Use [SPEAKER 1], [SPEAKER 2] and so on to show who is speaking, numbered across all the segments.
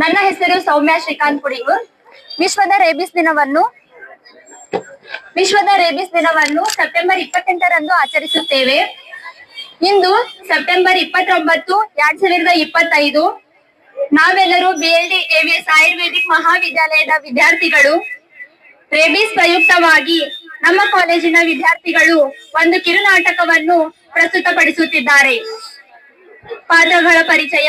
[SPEAKER 1] ನನ್ನ ಹೆಸರು ಸೌಮ್ಯ ಶ್ರೀಕಾಂತ್ ಪುಡಿಗೂರ್ ವಿಶ್ವದ ರೇಬಿಸ್ ದಿನವನ್ನು ವಿಶ್ವದ ರೇಬಿಸ್ ದಿನವನ್ನು ಸೆಪ್ಟೆಂಬರ್ ಇಪ್ಪತ್ತೆಂಟರಂದು ಆಚರಿಸುತ್ತೇವೆ. ಇಂದು ಸೆಪ್ಟೆಂಬರ್ ಇಪ್ಪತ್ತೊಂಬತ್ತು, ಎರಡ್ ಸಾವಿರದ ಇಪ್ಪತ್ತೈದು, ನಾವೆಲ್ಲರೂ B L D AVS Ayurvedic ಮಹಾವಿದ್ಯಾಲಯದ ವಿದ್ಯಾರ್ಥಿಗಳು. ರೇಬಿಸ್ ಪ್ರಯುಕ್ತವಾಗಿ ನಮ್ಮ ಕಾಲೇಜಿನ ವಿದ್ಯಾರ್ಥಿಗಳು ಒಂದು ಕಿರುನಾಟಕವನ್ನು ಪ್ರಸ್ತುತಪಡಿಸುತ್ತಿದ್ದಾರೆ. ಪಾತ್ರಗಳ ಪರಿಚಯ.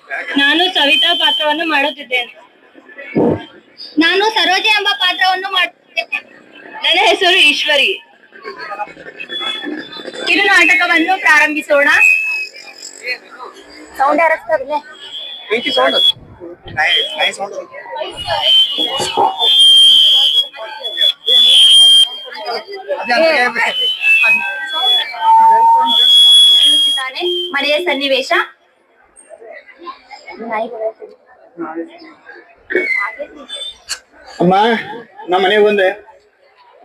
[SPEAKER 1] ನಾನು ಸವಿತಾ ಪಾತ್ರವನ್ನು ಮಾಡುತ್ತಿದ್ದೇನೆ. ನಾನು ಸರೋಜೆ ಎಂಬ ಪಾತ್ರವನ್ನು ಮಾಡುತ್ತಿದ್ದೇನೆ.
[SPEAKER 2] ನನ್ನ ಹೆಸರು ಈಶ್ವರಿ.
[SPEAKER 1] ಕಿರು ನಾಟಕವನ್ನು ಪ್ರಾರಂಭಿಸೋಣ ಸೌಂಡ್ ಮನೆಯ ಸನ್ನಿವೇಶ.
[SPEAKER 3] ಅಮ್ಮ ನಮ್ಮ ಮನೆಗೆ ಬಂದೆ.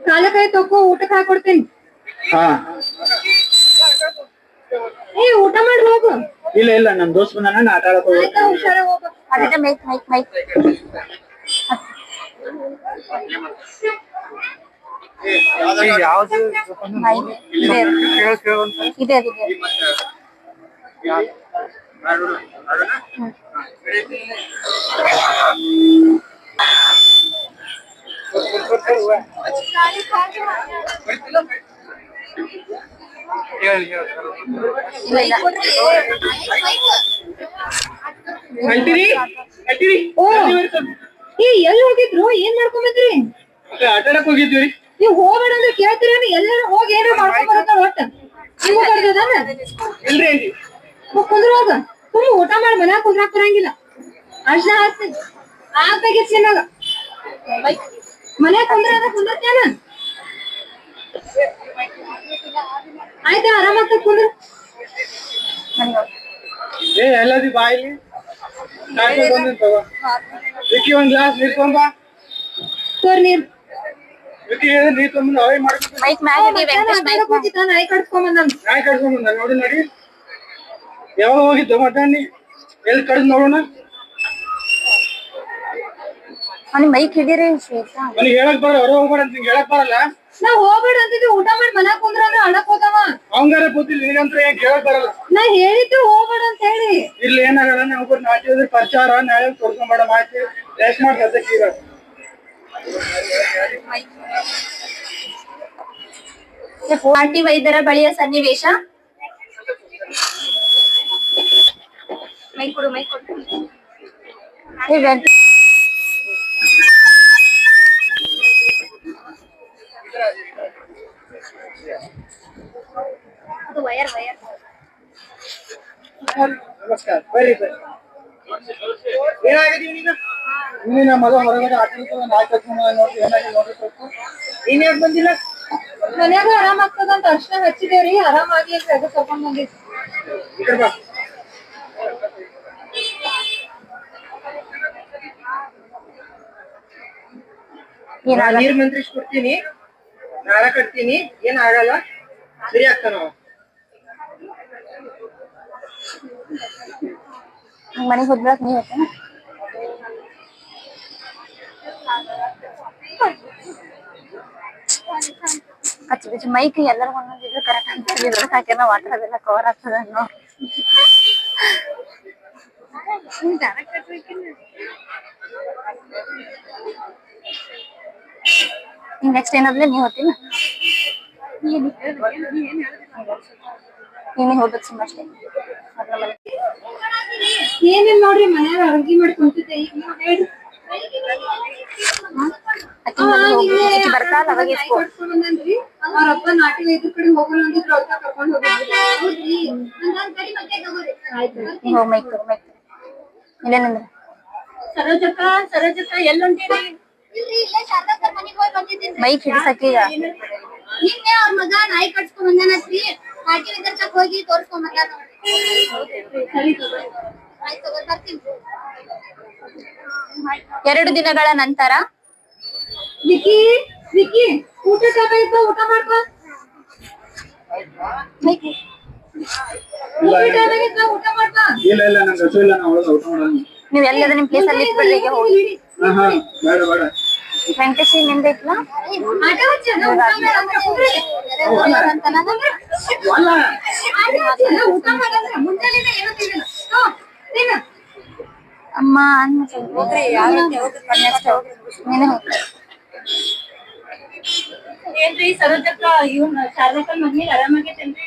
[SPEAKER 2] ಕಾಲಕಾಯಿ ತಗೋ ಊಟಕ್ಕೆ ಹಾಕೊಡ್ತೀನಿ
[SPEAKER 3] ಹಾ.
[SPEAKER 2] ಏ ಊಟ ಮಾಡಿ ಹೋಗು.
[SPEAKER 3] ಇಲ್ಲ ಇಲ್ಲ ನಮ್ ದೋಸ್ತ್ ಬಂದಾನ ನಾ ಆಟ ಆಡಕ್
[SPEAKER 2] ಆಯ್ತಾ ಹುಷಾರ ಹೋಗು.
[SPEAKER 1] ಅದಿದೆ ಮೈಕ್ ಮೈಕ್ ಮೈಕ್.
[SPEAKER 4] ಯಾವ್ದು?
[SPEAKER 1] ಮೈಕ್. ಇದೆ
[SPEAKER 4] ಕೇಳ ಕೇಳುವಂತ
[SPEAKER 1] ಇದೆ
[SPEAKER 2] ಓ ಏ ಎಲ್ಲಿ ಹೋಗಿದ್ರು ಏನ್ ಮಾಡ್ಕೊಂಡ್
[SPEAKER 4] ಆಟಾಡಕ್ ಹೋಗಿದ್ವಿ
[SPEAKER 2] ನೀವ್ ಹೋಗ್ಬೇಡ ಅಂದ್ರೆ ಕೇಳ್ತೀರೇನು ಎಲ್ಲಾರ ಹೋಗಿ ಏನೋ ಮಾಡ್ಕೊಂಡ್ ಬರತ್ತಾರ ಒಟ್ಟ. ನೀವು
[SPEAKER 4] ಇಲ್ರಿ ಅಂಟಿ
[SPEAKER 2] ಸುಮ್ಮ ಊಟ ಮಾಡಿ ಮನ್ಯಾಗ ಕುಂದ್ರಾಕ್ ಬರಂಗಿಲ್ಲ. ಅರ್ಶನ ಹಾಕ್ತೀನಿ ಆಗ್ಬೇಕಿತ್ತು ಚೆನ್ನಾಗ ಮನ್ಯಾಗ ಕುಂದ್ರ ಕುಂದ್ರತ್ತೇನ ಆಯ್ತಾ ಆರಾಮಾಗ್ತದ ಕುಂದ್ರ?
[SPEAKER 4] ಏ ಎಲ್ಲದಿ ಬಂದಿನ್ ತಗೋ. ವಿಕ್ಕಿ ಒಂದ್ ಗ್ಲಾಸ್ ನೀರ್ ತೊಗೊಂಬ
[SPEAKER 2] ತೋರ್ ನೀರ್.
[SPEAKER 4] ವಿಕ್ಕಿ ನೀರ್ ತೊಗೊಂಬಂದು ಅವೇ ಮಾಡ್ಬೇಕು.
[SPEAKER 2] ನಾಯಿ
[SPEAKER 4] ನಾಯಿ ನೋಡಿ ನೋಡಿ. ಯಾವಾಗ ಹೋಗಿದ್ದು ಮಧ್ಯಾಹ್ನ? ಎಲ್ಲಿ ಕಡೆ ನೋಡೋಣ?
[SPEAKER 1] ಅವ್ನಿಗೆ ಮೈಕ್ ಹಿಡೀರಿ ಶ್ವೇತಾ?
[SPEAKER 4] ನನಗೆ ಹೇಳಕ್ ಬರಲ್ಲ ಹೊರ ಹೋಗ್ಬೇಡ ಅಂತ ನಿಂಗೆ ಹೇಳಕ್ ಬರಲ್ಲ.
[SPEAKER 2] ನಾ ಹೋಗ್ಬೇಡ ಅಂತಿದ್ವಿ ಊಟ ಮಾಡಿ ಮನ್ಯಾಗ ಕುಂದ್ರ ಅಂದ್ರೆ ಅಡಕ್ ಹೋದವ.
[SPEAKER 4] ಅವಂಗಾರ ಗೊತ್ತಿಲ್ಲ ನಿನಗಂತ್ರ ಏನ್ ಕೇಳಕ್ ಬರಲ್ಲ.
[SPEAKER 2] ನಾ ಹೇಳಿದ್ದು ಹೋಗ್ಬೇಡ ಅಂತ ಹೇಳಿ.
[SPEAKER 4] ಇಲ್ಲಿ ಏನಾಗಲ್ಲ ನಾವು ನಾಟಿ ಹೋದ್ರೆ ಪ್ರಚಾರ ನಾಳೆ ತೊಡ್ಕೊಂಬೇಡ ಮಾಹಿತಿ ರೆಸ್ಟ್ ಮಾಡಿ ಸದ್ಯಕ್ಕೆ ಈಗ.
[SPEAKER 1] ಆಂಟಿ ವೈದ್ಯರ ಬಳಿಯ ಸನ್ನಿವೇಶ? ಮೈಕ್ ಕೊಡು ಮೈಕ್ ಕೊಡು ಏ ವೆಂಕ- ಅದು ವಯರ್ ವಯರ್
[SPEAKER 4] ನಮಸ್ಕಾರ ಬರ್ರಿ ಬರ್ರಿ ಏನಾಗಿದೆ ಈಗ ಇನ್ನಿನ ಮಗ ಹೊರಗಡೆ ಆಟ ಆಡ್ಕೊಂಡು ನಾಯಿ ಕಟ್ಕೊಂಡು ನೋಡಿ ಏನಾಗಿದೆ ನೋಡಿ ಸ್ವಲ್ಪ ನೀನ್ ಯಾಕೆ ಬಂದಿಲ್ಲ
[SPEAKER 2] ಮನ್ಯಾಗ ಆರಾಮ್ ಆಗ್ತದ ಅಂತ ಅರ್ಶನ ಹಚ್ಚಿದೇವ್ರಿ ಆರಾಮಾಗಿ ಅಂತ ಎದಕ್
[SPEAKER 4] ನಾ ನೀರ್ ಮಂತ್ರಿಸ್ಕೊಡ್ತೀನಿ ನಾಳ ಕಟ್ತೀನಿ ಏನ್ ಆಗಲ್ಲ. ಸರಿ ಆಗ್ತಾನ.
[SPEAKER 1] ಮನೆಗೆ ಹೋದ್ರಾಗ ನೀವ್ ಹೋಗ್ತಾನ ಹಚ್ಚ ಬಿಚ್ಚ ಮೈಕ್ ಎಲ್ಲರೂ ಒಂದೊಂದಿದ್ರು ಕರೆಕ್ಟ್ ಅಂತ ಹೇಳಿದ್ರು ಹಾಕೇನ ವಾಟರ್ ಅದೆಲ್ಲ ಕವರ್ ಆಗ್ತದೆ ಅನ್ನೋ. ಈಗ ನೆಕ್ಸ್ಟ್ ಏನಾದ್ರೆ ನೀವು ಹೋಗ್ತೀನಿ ನೀನೇ ಹೋಗ್ಬೇಕು ಸುಮ್ಮ ಅಷ್ಟೇ.
[SPEAKER 2] ಏನೇನ್ ನೋಡ್ರಿ ಮನ್ಯಾಗ ಅಡ್ಗಿ ಮಾಡಿ ಕುಂತಿದ್ದೆ ಈಗ ನೀವ್
[SPEAKER 1] ಬರ್ತಾಳ ಅವಾಗ
[SPEAKER 2] ಅವ್ರ ಅಪ್ಪ ನಾಟಿ ವೈದ್ಯರ ಕಡೆ ಹೋಗೋಣ ಅಂದಿದ್ರು ಅವ್ರ ಕರ್ಕೊಂಡ್ ಹೋಗಿದ್ರಿ ಹೌದ್ರಿ ಆಯ್ತು
[SPEAKER 1] ಹೋಗ್ ಮೈಕ್ ಮೈಕ್
[SPEAKER 5] ಇಲ್ಲೇನಂದ್ರ
[SPEAKER 1] ಸರೋಜಕ್ಕ ಸರೋಜಕ್ಕ ಎಲ್ಲುಂಟೀರಿ
[SPEAKER 5] ಬೈಕ್ ಹಿಡಿಸಕ್ಕೀಗ
[SPEAKER 2] ನಿನ್ನೆ ಅವ್ರ ಮಗ ನಾಯಿ ಕಟ್ಸ್ಕೊಂಡ್ ಬಂದಾನತ್ರಿ ಹಾಗೆ ವಿದರ್ಶಕ್ ಹೋಗಿ ತೋರ್ಸ್ಕೊಂಡ್ ಬಂದಾನ.
[SPEAKER 5] ಎರಡು ದಿನಗಳ ನಂತರ?
[SPEAKER 2] ವಿಕಿ ವಿಕಿ ಊಟ ಬೇಕಾಯ್ತು ಊಟ ಮಾಡ್ಕೊ.
[SPEAKER 3] ಇಲ್ಲ ಇಲ್ಲ ನಂಗೆ ಹಸು ಇಲ್ಲ ನಾ ಊಟ ಮಾಡಲ್ಲ.
[SPEAKER 5] ನಿಮ್ ಪ್ಲೇಸ್ ಅಲ್ಲಿ ಹೋಗಿ
[SPEAKER 3] ಬೇಡ ಬೇಡ.
[SPEAKER 5] ವೆಂಕಟೇಶ್ನಿಂದ ಐತ್ಲಾ ಅಮ್ಮ ಅನ್ನ
[SPEAKER 1] ಏನ್ರಿ ಸರೋಜಕ್ಕ ಇವ್ನ ಶಾರದಕ್ಕ ಮದ್ನಿಗ್ ಆರಾಮಾಗೈತೇನ್ರಿ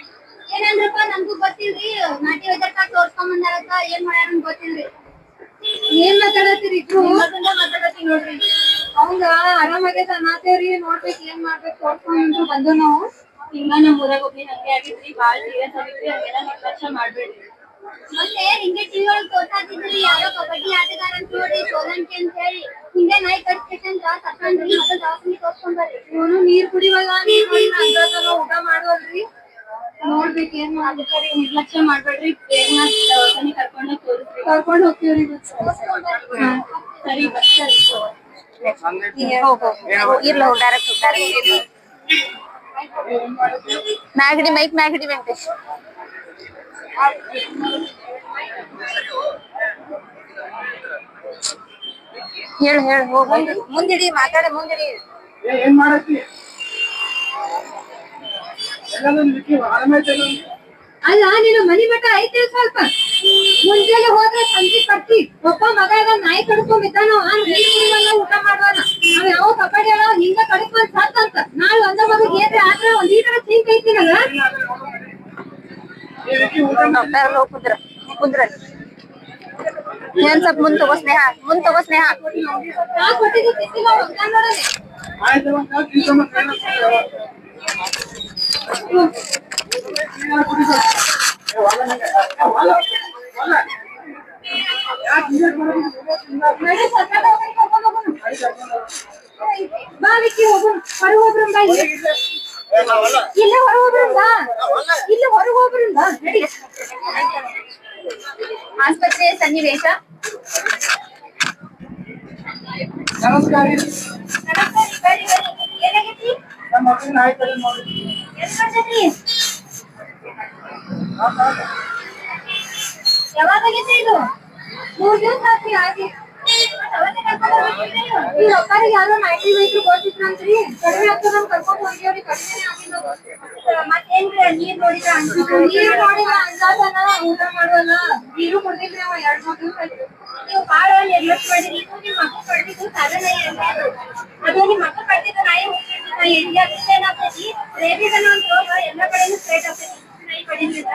[SPEAKER 2] ಏನಂದ್ರಪ್ಪ ನನ್ಗೂ ಗೊತ್ತಿಲ್ರಿ. ನಾಟಿ ವೈದ್ಯಕ್ಕ ತೋರ್ಸ್ಕೊಂಡ್ ಬಂದಾರಕ್ಕ. ಏನ್ ಮಾಡ್ಯಾರ ಗೊತ್ತಿಲ್ರಿ. ಏನ್ ಮಾತಾಡತ್ತೀರಿ
[SPEAKER 1] ಮಾತಾಡತ್ತೀವಿ ನೋಡ್ರಿ.
[SPEAKER 2] ಹೌದ? ಆರಾಮಾಗೈತ ಅನ್ನತ್ತೇವ್ರಿ ನೋಡ್ಬೇಕು ಏನ್ ಮಾಡ್ಬೇಕು ತೋರ್ಸ್ಕೊಂಡ್ ಬಂದು ನಾವು.
[SPEAKER 1] ಹಿಂಗ ನಮ್ ಊರಾಗ ಒಬ್ಬಿ ಹಂಗೆ ಆಗಿದ್ರಿ ಬಾಳ ಸೀರಿಯಸ್ ಆಗಿದ್ರಿ ಹಂಗೆಲ್ಲ ನಿರ್ಲಕ್ಷ್ಯ ಮಾಡ್ಬೇಡ್ರಿ.
[SPEAKER 2] ಮತ್ತೆ ಹಿಂಗೆ ಟಿವಿ ಒಳಗ್ ತೋರ್ಸಾತಿದ್ರಿ ಯಾರೋ ಕಬಡ್ಡಿ ಆಟಗಾರ ಅಂತ ನೋಡಿ ಸೋಲಂಕಿ ಅಂತ ಹೇಳಿ. ಹಿಂಗೆ ನಾಯಿ ಕಟ್ಸ್ಬೇಕಂತ ತಕೊಂಡ್ರಿ ಮತ್ತೆ ಜಾಸ್ತಿ ತೋರ್ಸ್ಕೊಂಡ್ ಬರ್ರಿ. ಇವನು ನೀರ್ ಕುಡಿವಲ್ಲ ಊಟ ಮಾಡುವಲ್ರಿ ನೋಡ್ಬೇಕು ಏನ್ ಮಾಡ್ಬೇಕು
[SPEAKER 1] ಅದಕ್ಕೆ ನಿರ್ಲಕ್ಷ್ಯ ಮಾಡ್ಬೇಡ್ರಿ ದವಾಖಾನೆ ಕರ್ಕೊಂಡ್ ಹೋಗಿ ತೋರಿಸ್ರಿ.
[SPEAKER 2] ಕರ್ಕೊಂಡ್ ಹೋಗ್ತೀವ್ರಿ
[SPEAKER 1] ಸರಿ
[SPEAKER 5] ಇರ್ಲ ಹೋಗ್ direct direct Magadi mike Magadi Venkatesh. ಹೇಳ ಹೇಳ ಹೋಗ್ ಮುಂದಿಡಿ ಮಾತಾಡಿ ಮುಂದಿಡಿ.
[SPEAKER 3] ಏನ್ ಮಾಡತ್ತಿ?
[SPEAKER 2] ಅಲ್ಲ. ನೀನು ಮನಿ ಮಠ ಐತೆ ಸ್ವಲ್ಪ. ಮುಂಜಾನೆ ಹೋದ್ರೆ ಸಂಜೆ ಪಟ್ಟಿ ಒಬ್ಬ ಮಗ ಇದ ನಾಯಿ ಕಡ್ಕೊಂಡ್ ಬಿದ್ದಾನ ಆ ನೀರ್ ಊಟ ಮಾಡುವನ. ಅವ ಯಾವ ಕಬಡ್ಡಿ ಅಲ್ಲ ಹಿಂಗ ಕಡ್ಕೊಂಡ್ ಸತ್ ಅಂತ. ನಾಳೆ ಒಂದ ಮಗ ಏನ್ರಿ ಆದ್ರೆ ಒಂದ್ ಐತಿನಲ್ಲ
[SPEAKER 5] ಡಾಕ್ಟರ್ ಹೋಗ್ ಕುಂದ್ರ. ಕುಂದ್ರ. ಏನ್ ಸ್ವಲ್ಪ ಮುಂದ್ ತಗೋ ಸ್ನೇಹ ಮುಂದ್ ತಗೋ ಸ್ನೇಹ.
[SPEAKER 2] ಕೊಟ್ಟಿದ್ದು ತಿಂತಿಲ್ಲ ನೋಡಲಿ
[SPEAKER 3] ಆಯ್ತು ನಾವು ತಿಂದು ಮತ್ತೆ
[SPEAKER 2] ನಡಿ ಸ್ವಲ್ಪ ದವಾಖಾನೆ ಕರ್ಕೊಂಡ್ ಹೋಗೋಣ. ಬಾ ವಿಕ್ಕಿ ಹೋಗೋಣ ಹೊರಗೆ ಹೋಗ್ಬರೋಣ ಬಾ ಇಲ್ಲಿ. ಇಲ್ಲೇ ಹೊರಗೆ ಹೋಗ್ಬರೋಣ ಬಾ ಇಲ್ಲೇ ಹೊರಗೆ ಹೋಗ್ಬರೋಣ ಬಾ ನಡಿ
[SPEAKER 5] ಆಸ್ಪತ್ರೆ ಸನ್ನಿವೇಶ
[SPEAKER 3] ನಮಸ್ಕಾರ ರೀ.
[SPEAKER 2] ನಮಸ್ಕಾರ ಬರ್ರಿ ಬರ್ರಿ
[SPEAKER 3] ನಮ್ಮ ಮಗನ ನಾಯಿ ಕಡೆ ನೋಡಿ.
[SPEAKER 2] ಎಷ್ಟ್ ಬರ್ತೈತಿ ಯಾವಾಗ ಆಗೈತಿ ಇದು? ಮೂರ್ ದಿವಸ ಆಗಿ ನೀವು? ಈ ರೊಕ್ಕಾರಿಗೆ ಯಾರೋ ನೈಂಟಿ ವೈದ್ರು ಗೊತ್ತಿದ್ರಂತ್ರಿ ಕಡಿಮೆ ಆಗ್ತದ ಅಂತ ಕರ್ಕೊಂಡ್ ಹೋಗ್ಯಾವ್ರಿ ಕಡಿಮೆನೇ ಆಗಿಲ್ಲ. ಮತ್ತೇನ್ರಿ ನೀರ್ ನೋಡಿದ್ರ ನೀರು ನೋಡಿದ್ರ ಅಂದಾಜನ ಊಟ ಮಾಡುವಲ್ಲ. ನೀರು ಕುಡ್ದಿಲ್ರಿ ಅವ ಎರಡ್ ಮೂರ್ ದಿವಸ ನೀವು ಬಾಳ ನಿರ್ಲಕ್ಷ್ಯ ಮಾಡಿರಿ ನೀವು ನಿಮ್ಮ ಮಕ್ಕಳು ಕಡ್ದಿದ್ದು ಸಾಧನ ಅದು ಅದು ನಿಮ್ ಮಕ್ಕಳು ಕಡ್ದಿದ್ದು ನಾಯಿ ನಾಯಿ ಅದಕ್ಕೆ ಏನಾಗ್ತೈತಿ ರೇಬಿಸ್ ಅನ್ನೋ ಒಂದು ರೋಗ ಎಲ್ಲ ಕಡೆನೂ ಸ್ಪ್ರೆಡ್ ಆಗ್ತೈತಿ. ನಾಯಿ ಕಡಿದ್ರಿಂದ.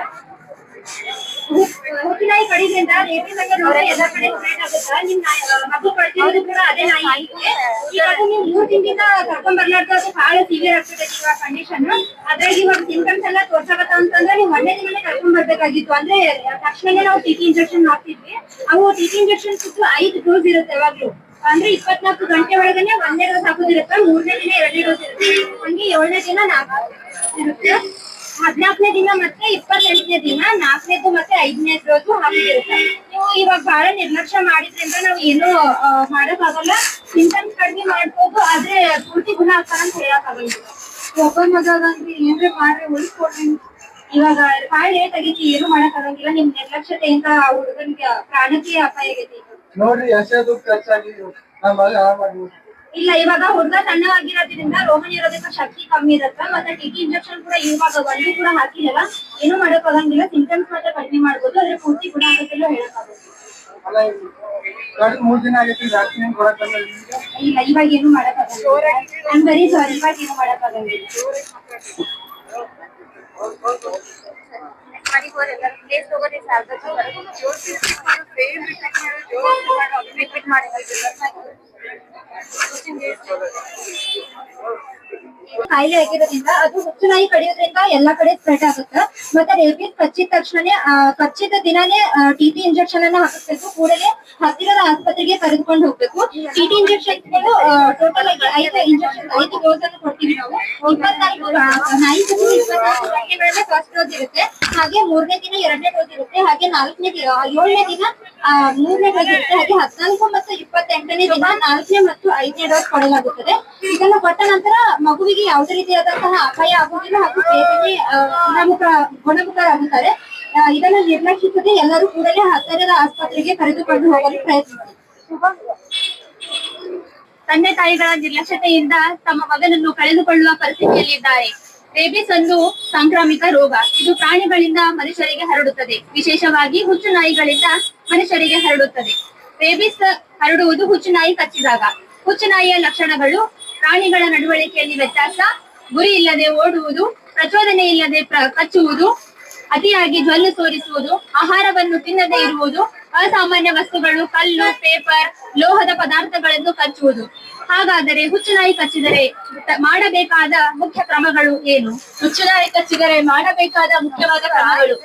[SPEAKER 2] ಹುಟ್ಟಿನಾಯಿ ಕಡಿದ್ರಿಂದ ರೇಬಿಸ್ ಅನ್ನೋ ರೋಗ ಎಲ್ಲ ಕಡೆ ಸ್ಪ್ರೆಡ್ ಆಗುತ್ತಾ? ನಿಮ್ ನಾಯಿ ಮಗು ಕಡ್ದಿರೋದು ಕೂಡ ಅದೇ ನಾಯಿ ಆಗಿದೆ ಇವಾಗ ನೀವು ಮೂರ್ ದಿನದಿಂದ ಕರ್ಕೊಂಡ್ ಬರ್ಲಾರ್ದು ಅದು ಬಹಳ ಸಿವಿಯರ್ ಆಗ್ತೈತಿ ಇವಾಗ ಕಂಡೀಷನ್ ಅದ್ರಾಗ ಇವಾಗ ಸಿಂಟಮ್ಸ್ ಎಲ್ಲ ತೋರ್ಸಾಗತ್ತ ಅಂತಂದ್ರೆ ನೀವು ಒಂದೇ ದಿನನೇ ಕರ್ಕೊಂಡ್ ಬರ್ಬೇಕಾಗಿತ್ತು. ಅಂದ್ರೆ, ತಕ್ಷಣನೇ ನಾವು ಟಿ ಟಿ ಇಂಜೆಕ್ಷನ್ ಹಾಕ್ತಿದ್ವಿ ಅವು ಟಿ ಟಿ ಇಂಜೆಕ್ಷನ್ ಸುತ್ತು ಐದು ಡೋಸ್ ಇರುತ್ತೆ ಯಾವಾಗ್ಲೂ. ಅಂದ್ರೆ ಇಪ್ಪತ್ನಾಲ್ಕು ಗಂಟೆ ಒಳಗನೆ ಒಂದೇ ಡೋಸ್ ಹಾಕೋದಿರುತ್ತೆ, ಮೂರನೇ ದಿನ ಎರಡನೇ ಡೋಸ್ ಇರುತ್ತೆ. ಹಂಗೆ ಏಳನೇ ದಿನ ನಾಲ್ಕು ಇರುತ್ತೆ. ಹದಿನಾಲ್ಕನೇ ದಿನ ಮತ್ತೆ ಇಪ್ಪತ್ತೆಂಟನೇ ದಿನ ನಾಲ್ಕನೇದು ಮತ್ತೆ ಐದನೇ ಡೋಸು ಹಾಕಿರುತ್ತೆ ನೀವು ಇವಾಗ ಬಹಳ ನಿರ್ಲಕ್ಷ್ಯ ಮಾಡಿದ್ರಿಂದ ನಾವು ಏನು ಮಾಡೋಕ್ಕಾಗಲ್ಲ. ಸಿಂಟಮ್ಸ್ ಕಡಿಮೆ ಮಾಡ್ಬೋದು, ಆದ್ರೆ ಪೂರ್ತಿ ಗುಣ ಆಗ್ತಾರ ಅಂತ ಹೇಳಕ್ಕಾಗಲ್ಲ. ಒಬ್ಬ ಮಗ ಅಂದ್ರೆ ಏನ್ರಿ ಮಾಡ್ರಿ ಉಳಿಸ್ಕೊಡ್ರಿ ಇವಾಗ ಬಾಳ ಲೇಟ್ ಆಗೈತಿ, ಏನು ಮಾಡಕ್ ಆಗಂಗಿಲ್ಲ ನಿಮ್ ನಿರ್ಲಕ್ಷ್ಯತೆಯಿಂದ ಹುಡುಗನಿಗೆ ಪ್ರಾಣಕ್ಕೆ ಅಪಾಯ ಆಗೈತಿ.
[SPEAKER 3] ನೋಡ್ರಿ ಎಷ್ಟೇ ದುಡ್ಡು ಖರ್ಚಾಗಿ ನಮ್ಮ ಮಗ ಹಾಳಾಗಿ
[SPEAKER 1] ಇಲ್ಲ ಇವಾಗ ಹುಡುಗ ಸಣ್ಣವಾಗಿರೋದ್ರಿಂದ ರೋಗ ನಿರೋಧಕ ಶಕ್ತಿ ಕಮ್ಮಿ ಇರತ್ತ? ಮತ್ತೆ ಟಿಟಿ ಇಂಜೆಕ್ಷನ್ ಕೂಡ ಇವಾಗ ಒಂದು ಕೂಡ ಹಾಕಿಲ್ಲ ಏನು ಮಾಡಕ್ ಆಗಂಗಿಲ್ಲ ಸಿಂಟಮ್ಸ್ ಮಾತ್ರ ಕಡಿಮೆ ಮಾಡ್ಬೋದು ಆದ್ರೆ ಪೂರ್ತಿ ಗುಣ ಆಗುತ್ತಿಲ್ಲ ಹೇಳಕ್ಕಾಗಲ್ಲ
[SPEAKER 3] ಅಲ್ಲ ಕಳೆದ ಮೂರ್ ದಿನ ಆಗೈತಿ ವ್ಯಾಕ್ಸಿನ್ ಕೊಡಕ್ ಬಂದಿಲ್ಲ
[SPEAKER 1] ಇಲ್ಲ ಇವಾಗ ಏನು ಮಾಡಕ್ ಆಗಂಗಿಲ್ಲ. I'm very sorry, ಇವಾಗ ಏನು ಮಾಡಕ್ ಆಗಂಗಿಲ್ಲ.
[SPEAKER 5] ಮನೆಗೆ ಹೋದ್ರೆ ಎಲ್ಲರೂ ಪ್ಲೇಸ್ ತಗೋರಿ ರಿಪೀಟ್ ಮಾಡಿ
[SPEAKER 1] ಕಾಯಿಲೆ ಆಗಿರೋದ್ರಿಂದ ಅದು ಹುಚ್ಚು ನಾಯಿ ಕಡಿಯೋದ್ರಿಂದ ಎಲ್ಲಾ ಕಡೆ ಸ್ಪ್ರೆಡ್ ಆಗುತ್ತೆ. ಮತ್ತೆ ರೇಬಿಸ್ ಕಚ್ಚಿದ ತಕ್ಷಣನೇ ಕಚ್ಚಿದ ದಿನಾನೇ ಟಿ ಟಿ ಇಂಜೆಕ್ಷನ್ ಅನ್ನ ಹಾಕಿಸ್ಬೇಕು ಕೂಡಲೇ ಹತ್ತಿರದ ಆಸ್ಪತ್ರೆಗೆ ಕರೆದುಕೊಂಡು ಹೋಗ್ಬೇಕು. ಟಿಟಿ ಇಂಜೆಕ್ಷನ್ ಟೋಟಲ್ ಆಗಿ ಐದು ಇಂಜೆಕ್ಷನ್ ಐದು ಡೋಸ್ ಅನ್ನು ಕೊಡ್ತೀವಿ ನಾವು. ಇಪ್ಪತ್ನಾಲ್ಕು ನಾಯಿ ಇಪ್ಪತ್ನಾಲ್ಕು ಫಸ್ಟ್ ಡೋಸ್ ಇರುತ್ತೆ. ಹಾಗೆ ಮೂರನೇ ದಿನ, ಎರಡನೇ ಡೋಸ್ ಇರುತ್ತೆ. ಹಾಗೆ ನಾಲ್ಕನೇ ದಿನ ಏಳನೇ ದಿನ ಮೂರನೇ ಡೋಸ್ ಇರುತ್ತೆ. ಹಾಗೆ ಹದಿನಾಲ್ಕು ಮತ್ತು ಇಪ್ಪತ್ತೆಂಟನೇ ದಿನ, ನಾಲ್ಕನೇ ಮತ್ತು ಐದನೇ ಡೋಸ್ ಕೊಡಲಾಗುತ್ತದೆ. ಇದನ್ನು ಕೊಟ್ಟ ನಂತರ ಮಗುವಿಗೆ ಯಾವುದೇ ರೀತಿಯಾದಂತಹ ಅಪಾಯ ಆಗುವುದಿಲ್ಲ ಹಾಗೂ ಬೇಗನೆ ಗುಣಮುಖ, ಗುಣಮುಖರಾಗುತ್ತಾರೆ. ಇದನ್ನು ನಿರ್ಲಕ್ಷಿಸದೆ ಎಲ್ಲರೂ ಕೂಡಲೇ ಹತ್ತಿರದ ಆಸ್ಪತ್ರೆಗೆ ಕರೆದುಕೊಂಡು ಹೋಗಲು ಪ್ರಯತ್ನಿಸಿ. ತಂದೆ ತಾಯಿಗಳ ನಿರ್ಲಕ್ಷ್ಯತೆಯಿಂದ ತಮ್ಮ ಮಗನನ್ನು ಕಳೆದುಕೊಳ್ಳುವ ಪರಿಸ್ಥಿತಿಯಲ್ಲಿದ್ದಾರೆ. ರೇಬಿಸ್ ಒಂದು ಸಾಂಕ್ರಾಮಿಕ ರೋಗ. ಇದು ಪ್ರಾಣಿಗಳಿಂದ ಮನುಷ್ಯರಿಗೆ ಹರಡುತ್ತದೆ. ವಿಶೇಷವಾಗಿ ಹುಚ್ಚು ನಾಯಿಗಳಿಂದ ಮನುಷ್ಯರಿಗೆ ಹರಡುತ್ತದೆ. ರೇಬಿಸ್ ಹರಡುವುದು ಹುಚ್ಚು ನಾಯಿ ಕಚ್ಚಿದಾಗ. ಹುಚ್ಚು ನಾಯಿಯ ಲಕ್ಷಣಗಳು ಪ್ರಾಣಿಗಳ ನಡವಳಿಕೆಯಲ್ಲಿ ವ್ಯತ್ಯಾಸ. ಗುರಿ ಇಲ್ಲದೆ ಓಡುವುದು, ಪ್ರಚೋದನೆ ಇಲ್ಲದೆ ಕಚ್ಚುವುದು, ಅತಿಯಾಗಿ ಜ್ವಲ್ಲು ತೋರಿಸುವುದು, ಆಹಾರವನ್ನು ತಿನ್ನದೇ ಇರುವುದು, ಅಸಾಮಾನ್ಯ ವಸ್ತುಗಳು, ಕಲ್ಲು, ಪೇಪರ್, ಲೋಹದ ಪದಾರ್ಥಗಳನ್ನು ಕಚ್ಚುವುದು. ಹಾಗಾದರೆ ಹುಚ್ಚುನಾಯಿ ಕಚ್ಚಿದರೆ ಮಾಡಬೇಕಾದ ಮುಖ್ಯ ಕ್ರಮಗಳು ಏನು?
[SPEAKER 6] ಹುಚ್ಚುನಾಯಿ ಕಚ್ಚಿದರೆ ಮಾಡಬೇಕಾದ ಮುಖ್ಯವಾದ ಕ್ರಮಗಳು?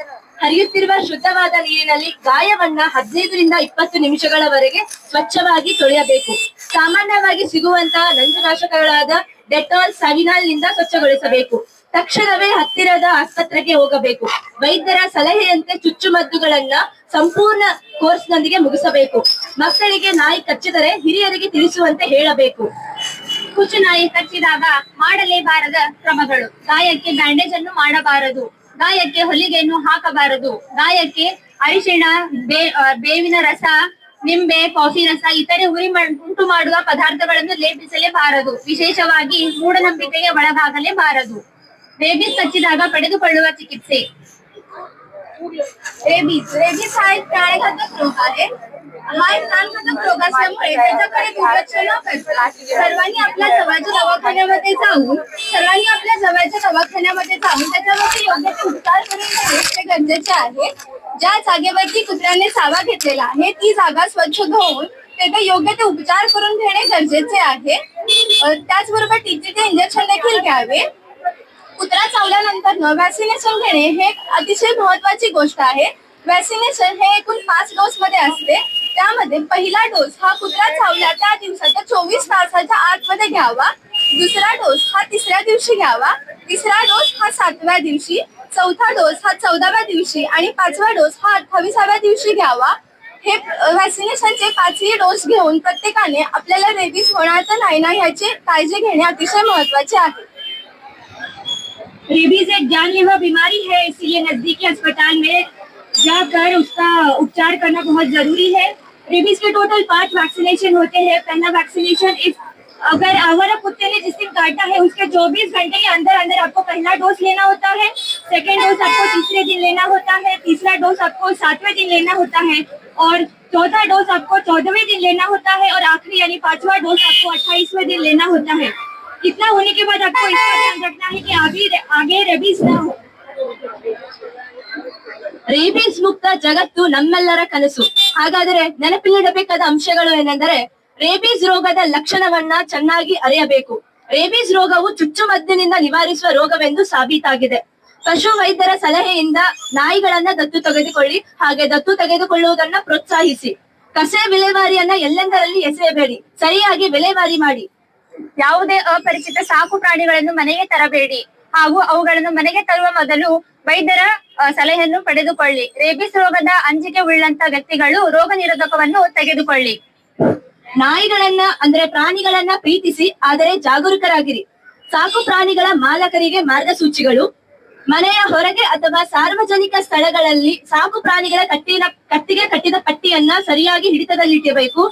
[SPEAKER 6] ಹರಿಯುತ್ತಿರುವ ಶುದ್ಧವಾದ ನೀರಿನಲ್ಲಿ ಗಾಯವನ್ನ ಹದಿನೈದರಿಂದ ಇಪ್ಪತ್ತು ನಿಮಿಷಗಳವರೆಗೆ ಸ್ವಚ್ಛವಾಗಿ ತೊಳೆಯಬೇಕು. ಸಾಮಾನ್ಯವಾಗಿ ಸಿಗುವಂತಹ ನಂಜುನಾಶಕಗಳಾದ ಡೆಟಾಲ್ ಸವಿನಾಲ್ನಿಂದ ಸ್ವಚ್ಛಗೊಳಿಸಬೇಕು. ತಕ್ಷಣವೇ ಹತ್ತಿರದ ಆಸ್ಪತ್ರೆಗೆ ಹೋಗಬೇಕು. ವೈದ್ಯರ ಸಲಹೆಯಂತೆ ಚುಚ್ಚುಮದ್ದುಗಳನ್ನ ಸಂಪೂರ್ಣ ಕೋರ್ಸ್ ನೊಂದಿಗೆ ಮುಗಿಸಬೇಕು. ಮಕ್ಕಳಿಗೆ ನಾಯಿ ಕಚ್ಚಿದರೆ ಹಿರಿಯರಿಗೆ ತಿಳಿಸುವಂತೆ ಹೇಳಬೇಕು.
[SPEAKER 1] ಹುಚ್ಚುನಾಯಿ ಕಚ್ಚಿದಾಗ ಮಾಡಲೇಬಾರದ ಕ್ರಮಗಳು. ಗಾಯಕ್ಕೆ ಬ್ಯಾಂಡೇಜ್ ಅನ್ನು ಮಾಡಬಾರದು. ಗಾಯಕ್ಕೆ ಹೊಲಿಗೆಯನ್ನು ಹಾಕಬಾರದು. ಗಾಯಕ್ಕೆ ಅರಿಶಿಣ, ಬೇ ಬೇವಿನ ರಸ, ನಿಂಬೆ, ಕಾಫಿ ರಸ ಇತರೆ ಉರಿ ಉಂಟು ಮಾಡುವ ಪದಾರ್ಥಗಳನ್ನು ಲೇಪಿಸಲೇಬಾರದು. ವಿಶೇಷವಾಗಿ ಮೂಢನಂಬಿಕೆಗೆ ಒಳಗಾಗಲೇಬಾರದು. ಬೇಬಿ ಕಚ್ಚಿದಾಗ ಪಡೆದುಕೊಳ್ಳುವ ಚಿಕಿತ್ಸೆ. रेबीज रेबीज हा एक प्राणघातक रोग आहे. हा एक प्राणघातक रोग असल्यामुळे त्याच्याकडे दुर्लक्ष न करता सर्वांनी आपल्या जवळच्या दवाखान्यामध्ये जाऊन सर्वांनी आपल्या जवळच्या दवाखान्यामध्ये जाऊन त्याच्यावरती योग्य ते उपचार करून घेणे गरजेचे आहे. ज्या जागेवरती कुत्र्याने सावा घेतलेला आहे ती जागा स्वच्छ धुवून तेथे योग्य ते उपचार करून घेणे गरजेचे आहे. त्याचबरोबर टीचेचे इंजेक्शन देखील घ्यावे. कुत्रा चावल्यानंतर व्हॅक्सिनेशन घेणे हे अतिशय महत्वाची गोष्ट आहे. व्हॅक्सिनेशन हे एकूण पाच डोस मध्ये असते. त्यामध्ये पहिला डोस हा कुत्रा चावला त्या दिवसाच्या चोवीस तासाच्या आतमध्ये घ्यावा. दुसरा डोस हा तिसऱ्या दिवशी घ्यावा. तिसरा डोस हा सातव्या दिवशी. चौथा डोस हा चौदाव्या दिवशी आणि पाचवा डोस हा अठ्ठावीसाव्या दिवशी घ्यावा. हे व्हॅक्सिनेशनचे पाचही डोस घेऊन प्रत्येकाने आपल्याला रेबीज होणार तर नाही ना ह्याची काळजी घेणे अतिशय महत्त्वाचे आहे. रेबीज एक जानलेवा बीमारी है, इसलिए नजदीकी अस्पताल में जाकर उसका उपचार करना बहुत ज़रूरी है। रेबीज के टोटल पाँच वैक्सीनेशन होते हैं। पहला वैक्सीनेशन इस अगर आवारा कुत्ते ने जिस दिन काटा है, उसके 24 घंटे के अंदर अंदर आपको पहला डोज लेना होता है। सेकेंड डोज आपको तीसरे दिन लेना होता है। तीसरा डोज आपको सातवें दिन लेना होता है। और चौथा डोज आपको चौदहवें दिन लेना होता है। और आखिरी यानी पांचवा डोज आपको अट्ठाईसवें दिन लेना होता है। इतना होने के बाद आपको इसका ध्यान रखना है कि आगे आगे रेबीज ना हो
[SPEAKER 6] ರೇಬೀಸ್ ಮುಕ್ತ ಜಗತ್ತು ನಮ್ಮೆಲ್ಲರ ಕನಸು ಹಾಗಾದರೆ ನೆನಪಿನಲ್ಲಿಡಬೇಕಾದ ಅಂಶಗಳು ಏನೆಂದರೆ ರೇಬೀಸ್ ರೋಗದ ಲಕ್ಷಣವನ್ನ ಚೆನ್ನಾಗಿ ಅರಿಯಬೇಕು ರೇಬೀಸ್ ರೋಗವು ಚುಚ್ಚುಮದ್ದಿನಿಂದ ನಿವಾರಿಸುವ ರೋಗವೆಂದು ಸಾಬೀತಾಗಿದೆ ಪಶು ವೈದ್ಯರ ಸಲಹೆಯಿಂದ ನಾಯಿಗಳನ್ನ ದತ್ತು ತೆಗೆದುಕೊಳ್ಳಿ ಹಾಗೆ ದತ್ತು ತೆಗೆದುಕೊಳ್ಳುವುದನ್ನ ಪ್ರೋತ್ಸಾಹಿಸಿ ಕಸೆ ವಿಲೇವಾರಿಯನ್ನ ಎಲ್ಲೆಂದರಲ್ಲಿ ಎಸೆಯಬೇಡಿ ಸರಿಯಾಗಿ ವಿಲೇವಾರಿ ಮಾಡಿ
[SPEAKER 1] ಯಾವುದೇ ಅಪರಿಚಿತ ಸಾಕು ಪ್ರಾಣಿಗಳನ್ನು ಮನೆಗೆ ತರಬೇಡಿ ಹಾಗೂ ಅವುಗಳನ್ನು ಮನೆಗೆ ತರುವ ಮೊದಲು ವೈದ್ಯರ ಸಲಹೆಯನ್ನು ಪಡೆದುಕೊಳ್ಳಿ. ರೇಬಿಸ್ ರೋಗದ ಅಂಜಿಕೆ ಉಳ್ಳಂತ ವ್ಯಕ್ತಿಗಳು ರೋಗ ನಿರೋಧಕವನ್ನು ತೆಗೆದುಕೊಳ್ಳಿ.
[SPEAKER 6] ನಾಯಿಗಳನ್ನ, ಅಂದ್ರೆ ಪ್ರಾಣಿಗಳನ್ನ ಪ್ರೀತಿಸಿ, ಆದರೆ ಜಾಗರೂಕರಾಗಿರಿ. ಸಾಕು ಪ್ರಾಣಿಗಳ ಮಾಲಕರಿಗೆ ಮಾರ್ಗಸೂಚಿಗಳು. ಮನೆಯ ಹೊರಗೆ ಅಥವಾ ಸಾರ್ವಜನಿಕ ಸ್ಥಳಗಳಲ್ಲಿ ಸಾಕು ಪ್ರಾಣಿಗಳ ಕಟ್ಟಿನ ಕಟ್ಟಿಗೆ ಕಟ್ಟಿದ ಪಟ್ಟಿಯನ್ನ ಸರಿಯಾಗಿ ಹಿಡಿತದಲ್ಲಿಟ್ಟಬೇಕು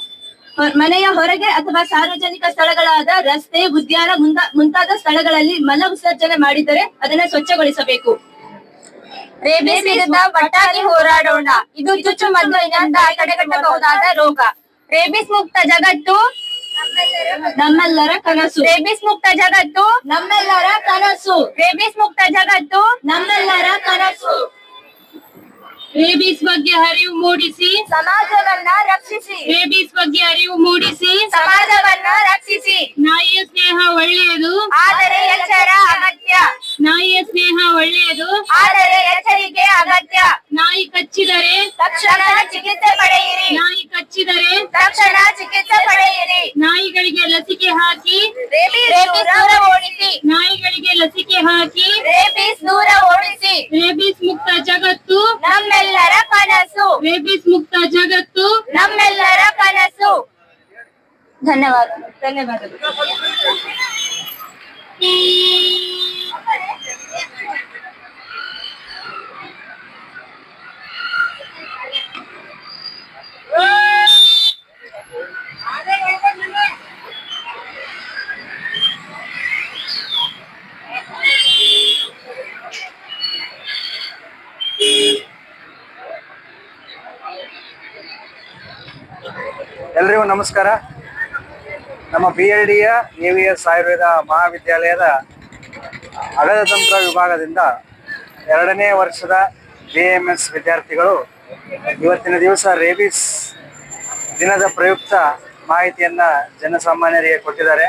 [SPEAKER 6] ಮನೆಯ ಹೊರಗೆ ಅಥವಾ ಸಾರ್ವಜನಿಕ ಸ್ಥಳಗಳಾದ ರಸ್ತೆ ಉದ್ಯಾನ ಮುಂತಾದ ಸ್ಥಳಗಳಲ್ಲಿ ಮಲ ವಿಸರ್ಜನೆ ಮಾಡಿದರೆ ಅದನ್ನ ಸ್ವಚ್ಛಗೊಳಿಸಬೇಕು.
[SPEAKER 1] ರೇಬಿಸ್ ವಿರುದ್ಧ ಒಟ್ಟಾಗಿ ಹೋರಾಡೋಣ. ಇದು ಚುಚ್ಚು ಚುಚ್ಚುಮದ್ದಿನಿಂದ ತಡೆಗಟ್ಟಬಹುದಾದ ರೋಗ. ರೇಬಿಸ್ ಮುಕ್ತ ಜಗತ್ತು
[SPEAKER 6] ನಮ್ಮೆಲ್ಲರ ಕನಸು.
[SPEAKER 1] ರೇಬಿಸ್ ಮುಕ್ತ ಜಗತ್ತು
[SPEAKER 6] ನಮ್ಮೆಲ್ಲರ ಕನಸು.
[SPEAKER 1] ರೇಬಿಸ್ ಮುಕ್ತ ಜಗತ್ತು
[SPEAKER 6] ನಮ್ಮೆಲ್ಲರ ಕನಸು.
[SPEAKER 2] ರೇಬೀಸ್ ಬಗ್ಗೆ ಅರಿವು ಮೂಡಿಸಿ.
[SPEAKER 1] ಸಮಾಜವನ್ನ ರಕ್ಷಿಸಿ.
[SPEAKER 2] ರೇಬೀಸ್ ಬಗ್ಗೆ ಅರಿವು ಮೂಡಿಸಿ.
[SPEAKER 1] ಸಮಾಜವನ್ನ ರಕ್ಷಿಸಿ.
[SPEAKER 2] ನಾಯಿಯ ಸ್ನೇಹ ಒಳ್ಳೆಯದು.
[SPEAKER 1] ಆದರೆ ಎಚ್ಚರ ಅಗತ್ಯ.
[SPEAKER 7] ನಾಯಿಯ ಸ್ನೇಹ ಒಳ್ಳೆಯದು.
[SPEAKER 1] ಆದರೆ ಎಚ್ಚರಿಕೆ ಅಗತ್ಯ.
[SPEAKER 7] ನಾಯಿ ಕಚ್ಚಿದರೆ
[SPEAKER 1] ತಕ್ಷಣ ಚಿಕಿತ್ಸೆ ಪಡೆಯಿರಿ
[SPEAKER 7] ನಾಯಿ ಕಚ್ಚಿದರೆ
[SPEAKER 1] ತಕ್ಷಣ ಚಿಕಿತ್ಸೆ ಪಡೆಯಿರಿ.
[SPEAKER 7] ನಾಯಿಗಳಿಗೆ ಲಸಿಕೆ ಹಾಕಿ
[SPEAKER 1] ರೇಬೀಸ್ ದೂರ ಓಡಿಸಿ.
[SPEAKER 7] ನಾಯಿಗಳಿಗೆ ಲಸಿಕೆ ಹಾಕಿ
[SPEAKER 1] ರೇಬೀಸ್ ದೂರ ಓಡಿಸಿ.
[SPEAKER 7] ರೇಬಿಸ್ ಮುಕ್ತ ಜಗತ್ತು
[SPEAKER 1] ನಮ್ಮೆಲ್ಲರ ಕನಸು.
[SPEAKER 7] ರೇಬಿಸ್ ಮುಕ್ತ ಜಗತ್ತು
[SPEAKER 1] ನಮ್ಮೆಲ್ಲರ ಕನಸು.
[SPEAKER 5] ಧನ್ಯವಾದ.
[SPEAKER 1] ಧನ್ಯವಾದಗಳು.
[SPEAKER 3] ಎಲ್ರಿಗೂ ನಮಸ್ಕಾರ. ನಮ್ಮ ಬಿ ಎಲ್ ಡಿಯ ಎ ವಿ ಎಸ್ ಆಯುರ್ವೇದ ಮಹಾವಿದ್ಯಾಲಯದ ಅಗಧತಂತ್ರ ವಿಭಾಗದಿಂದ ಎರಡನೇ ವರ್ಷದ ಬಿ ಎಂ ಎಸ್ ವಿದ್ಯಾರ್ಥಿಗಳು ಇವತ್ತಿನ ದಿವಸ ರೇಬಿಸ್ ದಿನದ ಪ್ರಯುಕ್ತ ಮಾಹಿತಿಯನ್ನ ಜನಸಾಮಾನ್ಯರಿಗೆ ಕೊಟ್ಟಿದ್ದಾರೆ.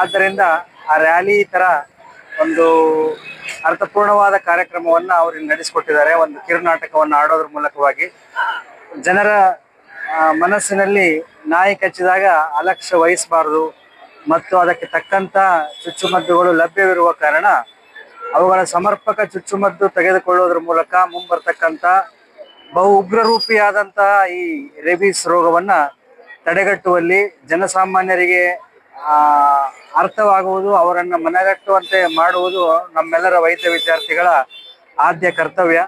[SPEAKER 3] ಆದ್ದರಿಂದ ಆ ರ್ಯಾಲಿ ತರ ಒಂದು ಅರ್ಥಪೂರ್ಣವಾದ ಕಾರ್ಯಕ್ರಮವನ್ನ ಅವರು ನಡೆಸಿಕೊಟ್ಟಿದ್ದಾರೆ. ಒಂದು ಕಿರುನಾಟಕವನ್ನು ಆಡೋದ್ರ ಮೂಲಕವಾಗಿ. ಜನರ ಮನಸ್ಸಿನಲ್ಲಿ ನಾಯಿ ಕಚ್ಚಿದಾಗ ಅಲಕ್ಷ್ಯ ವಹಿಸಬಾರದು ಮತ್ತು ಅದಕ್ಕೆ ತಕ್ಕಂತ ಚುಚ್ಚುಮದ್ದುಗಳು ಲಭ್ಯವಿರುವ ಕಾರಣ ಅವುಗಳ ಸಮರ್ಪಕ ಚುಚ್ಚುಮದ್ದು ತೆಗೆದುಕೊಳ್ಳುವುದರ ಮೂಲಕ ಮುಂಬರ್ತಕ್ಕಂಥ ಬಹು ಉಗ್ರರೂಪಿಯಾದಂತಹ ಈ ರೇಬಿಸ್ ರೋಗವನ್ನ ತಡೆಗಟ್ಟುವಲ್ಲಿ ಜನಸಾಮಾನ್ಯರಿಗೆ ಆ, ಅರ್ಥವಾಗುವುದು ಅವರನ್ನ ಮನಗಟ್ಟುವಂತೆ ಮಾಡುವುದು ನಮ್ಮೆಲ್ಲರ ವೈದ್ಯ ವಿದ್ಯಾರ್ಥಿಗಳ ಆದ್ಯ ಕರ್ತವ್ಯ.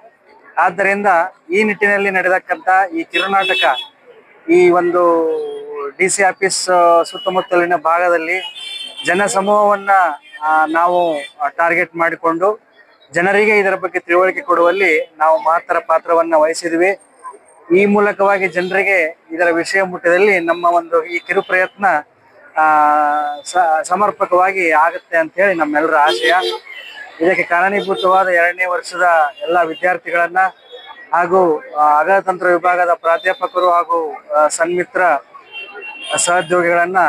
[SPEAKER 3] ಆದ್ದರಿಂದ ಈ ನಿಟ್ಟಿನಲ್ಲಿ ನಡೆದಕ್ಕಂಥ ಈ ಕಿರುನಾಟಕ ಈ ಒಂದು ಡಿ ಸಿ ಆಫೀಸ್ ಸುತ್ತಮುತ್ತಲಿನ ಭಾಗದಲ್ಲಿ ಜನಸಮೂಹವನ್ನ ನಾವು ಟಾರ್ಗೆಟ್ ಮಾಡಿಕೊಂಡು ಜನರಿಗೆ ಇದರ ಬಗ್ಗೆ ತಿಳುವಳಿಕೆ ಕೊಡುವಲ್ಲಿ ನಾವು ಮಹತ್ತರ ಪಾತ್ರವನ್ನ ವಹಿಸಿದ್ವಿ. ಈ ಮೂಲಕವಾಗಿ ಜನರಿಗೆ ಇದರ ವಿಷಯ ಮುಟ್ಟದಲ್ಲಿ ನಮ್ಮ ಒಂದು ಈ ಕಿರು ಪ್ರಯತ್ನ ಸಮರ್ಪಕವಾಗಿ ಆಗುತ್ತೆ ಅಂತ ಹೇಳಿ ನಮ್ಮೆಲ್ಲರ ಆಶಯ. ಇದಕ್ಕೆ ಕಾರಣೀಭೂತವಾದ ಎರಡನೇ ವರ್ಷದ ಎಲ್ಲ ವಿದ್ಯಾರ್ಥಿಗಳನ್ನ ಹಾಗೂ ಅಗತಂತ್ರ ವಿಭಾಗದ ಪ್ರಾಧ್ಯಾಪಕರು ಹಾಗೂ ಸನ್ಮಿತ್ರ ಸಹೋದ್ಯೋಗಿಗಳನ್ನ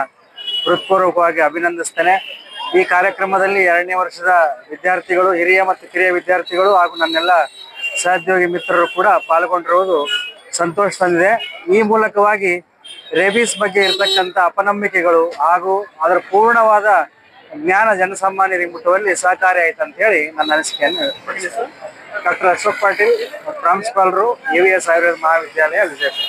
[SPEAKER 3] ಹೃತ್ಪೂರ್ವಕವಾಗಿ ಅಭಿನಂದಿಸ್ತೇನೆ. ಈ ಕಾರ್ಯಕ್ರಮದಲ್ಲಿ ಎರಡನೇ ವರ್ಷದ ವಿದ್ಯಾರ್ಥಿಗಳು, ಹಿರಿಯ ಮತ್ತು ಕಿರಿಯ ವಿದ್ಯಾರ್ಥಿಗಳು ಹಾಗೂ ನನ್ನೆಲ್ಲ ಸಹೋದ್ಯೋಗಿ ಮಿತ್ರರು ಕೂಡ ಪಾಲ್ಗೊಂಡಿರುವುದು ಸಂತೋಷ ತಂದಿದೆ. ಈ ಮೂಲಕವಾಗಿ ರೇಬೀಸ್ ಬಗ್ಗೆ ಇರತಕ್ಕಂಥ ಅಪನಂಬಿಕೆಗಳು ಹಾಗೂ ಅದರ ಪೂರ್ಣವಾದ ಜ್ಞಾನ ಜನಸಾಮಾನ್ಯರಿಗೆ ಮುಟ್ಟುವಲ್ಲಿ ಸಹಕಾರಿ ಆಯ್ತು ಅಂತ ಹೇಳಿ ನನ್ನ ಅನಿಸಿಕೆಯನ್ನು ಡಾಕ್ಟರ್ ಅಶೋಕ್ ಪಾಟೀಲ್, ಪ್ರಾಂಶುಪಾಲರು, ಎ ವಿ ಎಸ್ ಆಯುರ್ವೇದ ಮಹಾವಿದ್ಯಾಲಯ, ವಿಜಯಪುರ.